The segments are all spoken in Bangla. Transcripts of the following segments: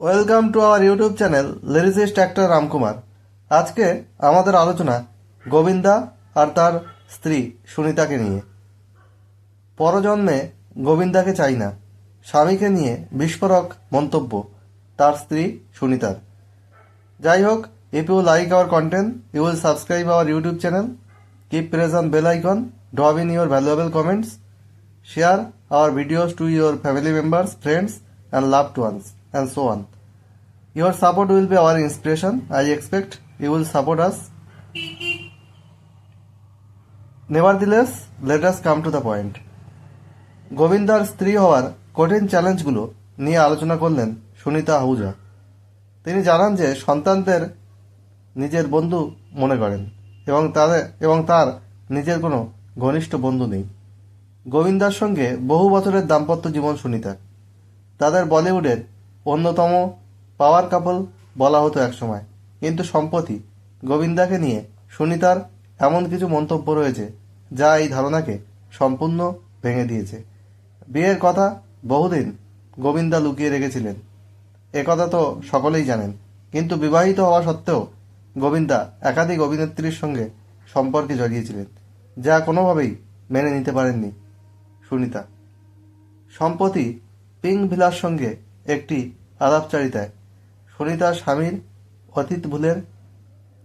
Welcome to our YouTube channel lyricist actor Ramkumar আজকে আমাদের আলোচনা গোবিন্দা আর তার স্ত্রী সুনিতাকে নিয়ে। পরজন্মে গোবিন্দাকে চাই না স্বামীকে নিয়ে বিস্ফোরক মন্তব্য তার স্ত্রী সুনিতার। যাই হোক if you like our content you will subscribe our YouTube channel keep press on bell icon drop in your valuable comments share our videos to your family members, friends, and loved ones, and so on. Your support will be our inspiration. I expect you will support us. Nevertheless, let us come to the point. গোবিন্দার স্ত্রী হওয়ার কঠিন চ্যালেঞ্জগুলো নিয়ে আলোচনা করলেন সুনিতা আহুজা তিনি জানান যে সন্তানদের নিজের বন্ধু মনে করেন এবং তাদের এবং তার নিজের কোনো ঘনিষ্ঠ বন্ধু নেই গোবিন্দার সঙ্গে বহু বছরের দাম্পত্য জীবন সুনিতার তাদের বলিউডের অন্যতম পাওয়ার কাপল বলা হতো একসময়। কিন্তু সম্প্রতি গোবিন্দাকে নিয়ে সুনিতার এমন কিছু মন্তব্য রয়েছে, যা এই ধারণাকে সম্পূর্ণ ভেঙে দিয়েছে। বিয়ের কথা বহুদিন গোবিন্দা লুকিয়ে রেখেছিলেন। একথা তো সকলেই জানেন, কিন্তু বিবাহিত হওয়া সত্ত্বেও গোবিন্দা একাধিক অভিনেত্রীর সঙ্গে সম্পর্কে জড়িয়েছিলেন, যা কোনোভাবেই মেনে নিতে পারেননি সুনিতা। সম্প্রতি পিঙ্ক ভিলার সঙ্গে একটি আলাপচারিতায়। সুনিতার স্বামীর অতীত ভুলের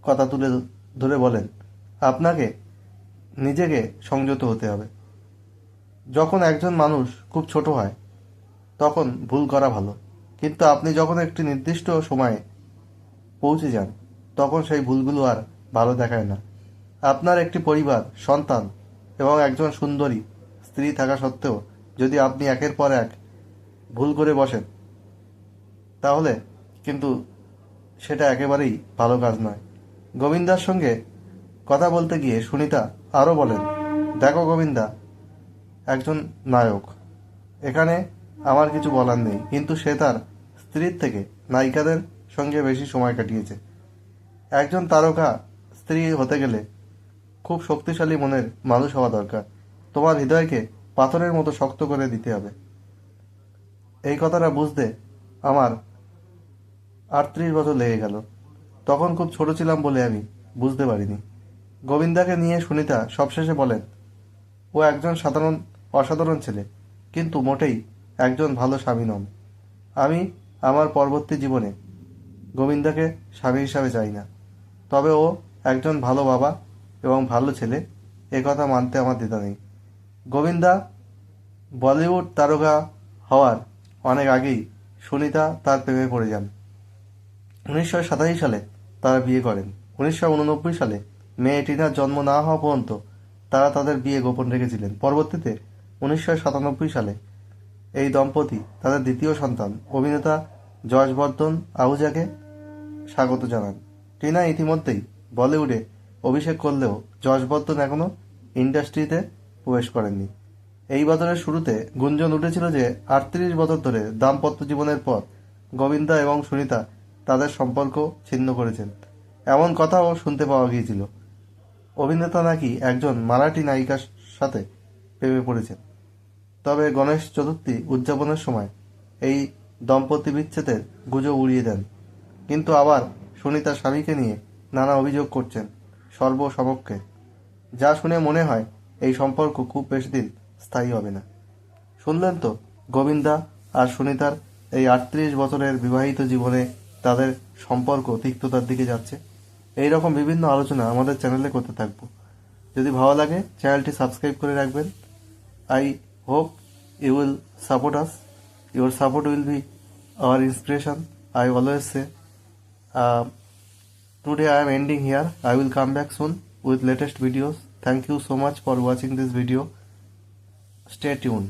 কথা তুলে ধরে বলেন, আপনাকে, নিজেকে সংযত হতে হবে। যখন একজন মানুষ খুব ছোট হয়, তখন ভুল করা ভালো। কিন্তু আপনি যখন একটি নির্দিষ্ট সময়ে পৌঁছে যান, তখন সেই ভুলগুলো আর ভালো দেখায় না। আপনার একটি পরিবার, সন্তান এবং একজন সুন্দরী স্ত্রী থাকা সত্ত্বেও যদি আপনি একের পর এক ভুল করে বসেন তাহলে কিন্তু সেটা একেবারেই ভালো কাজ নয়। গোবিন্দার সঙ্গে কথা বলতে গিয়ে সুনিতা আরও বলেন, দেখো গোবিন্দা, একজন নায়ক। এখানে আমার কিছু বলার নেই, কিন্তু সে তার স্ত্রীর থেকে নায়িকাদের সঙ্গে বেশি সময় কাটিয়েছে। একজন তারকা স্ত্রী হতে গেলে খুব শক্তিশালী মনের মানুষ হওয়া দরকার। তোমার হৃদয়কে পাথরের মতো শক্ত করে দিতে হবে। এই কথাটা বুঝতে আমার আটত্রিশ বছর লেগে গেল। তখন খুব ছোট ছিলাম বলে আমি বুঝতে পারিনি। গোবিন্দাকে নিয়ে সুনিতা সবশেষে বলেন, ও একজন সাধারণ, অসাধারণ ছেলে, কিন্তু মোটেই একজন ভালো স্বামী নন। আমি আমার পরবর্তী জীবনে গোবিন্দাকে স্বামী হিসাবে চাই না। তবে ও একজন ভালো বাবা এবং ভালো ছেলে, এ কথা মানতে আমার দ্বিধা নেই। গোবিন্দা বলিউড তারকা হওয়ার অনেক আগেই সুনিতা তার প্রেমে পড়ে যান। উনিশশো সাতাশি সালে তারা বিয়ে করেন। উনিশশো উননব্বই সালে মেয়ে টিনার জন্ম না হওয়া পর্যন্ত তারা তাদের বিয়ে গোপন রেখেছিলেন। পরবর্তীতে উনিশশো সাতানব্বই সালে এই দম্পতি তাদের দ্বিতীয় সন্তান অভিনেতা যশবর্ধন আহুজাকে স্বাগত জানান। টিনা ইতিমধ্যেই বলিউডে অভিষেক করলেও যশবর্ধন এখনও ইন্ডাস্ট্রিতে প্রবেশ করেননি। এই বছরের শুরুতে গুঞ্জন উঠেছিল যে আটত্রিশ বছর ধরে দাম্পত্য জীবনের পর গোবিন্দা এবং সুনিতা তাদের সম্পর্ক ছিন্ন করেছেন। এমন কথাও শুনতে পাওয়া গিয়েছিল। অভিনেতা নাকি একজন মারাঠি নায়িকার সাথে প্রেমে পড়েছেন। তবে গণেশ চতুর্থী উদযাপনের সময় এই দম্পতি বিচ্ছেদের গুজব উড়িয়ে দেন। কিন্তু আবার সুনিতা স্বামীকে নিয়ে নানা অভিযোগ করছেন সর্বসমক্ষে। যা শুনে মনে হয় এই সম্পর্ক খুব বেশি দিন স্থায়ী হবে না। শুনলেন তো গোবিন্দা আর সুনিতার এই আটত্রিশ বছরের বিবাহিত জীবনে তাদের সম্পর্ক তিক্ততার দিকে যাচ্ছে এই রকম বিভিন্ন আলোচনা আমাদের চ্যানেলে করতে থাকব যদি ভালো লাগে, চ্যানেলটি সাবস্ক্রাইব করে রাখবেন I hope you will support us your support will be our inspiration I always say Today I am ending here. I will come back soon with latest videos. Thank you so much for watching this video. Stay tuned.